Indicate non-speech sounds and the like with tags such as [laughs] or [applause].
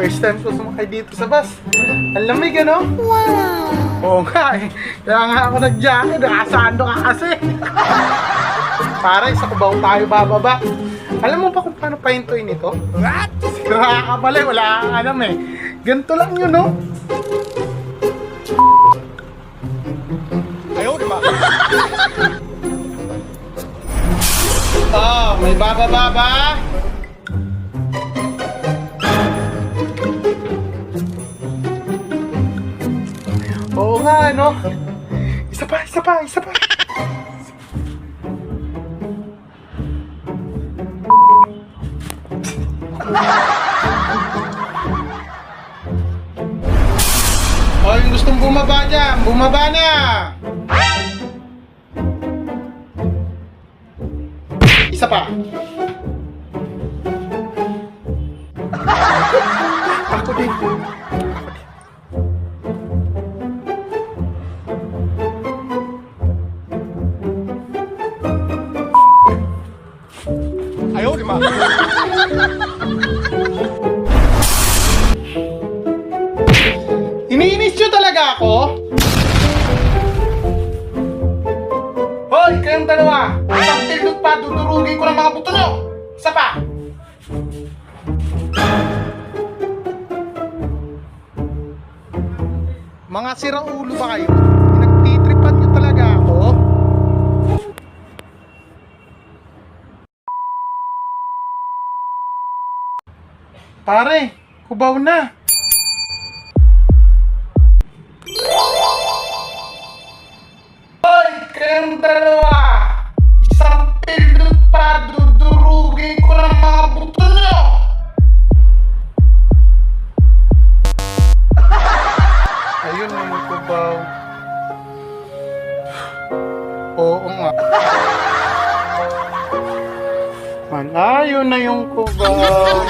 First time ko sumakay dito sa bus. Ang lamig ano? Wow! Oo nga eh. Kaya nga ako nag-jacket. Nakasando ka kasi. [laughs] Pare, sa kubaw tayo bababa. Alam mo ba kung paano pahintuin ito? What? Sira ka pala, eh. wala kang alam eh. Ganito lang yun, no? Ayaw, di ba? Oh, may bababa ba? Ano? Isa pa, isa pa, isa pa. O, yung gustong bumaba dyan, bumaba na! Isa pa. Ako din. Ba? Iniinis nyo talaga ako? Hoy, kayong dalawa! Isang tildot pa, dudurugin ko ng mga buto nyo! Isa pa! Mga sirang ulo ba kayo? Pare, kubaw na. Hoy, kayong dalawa! Isang pildot pa, dudurugin ko ng mga buto nyo! [laughs] Ayun na yung kubaw. Oo nga. Malayo na yung kubaw.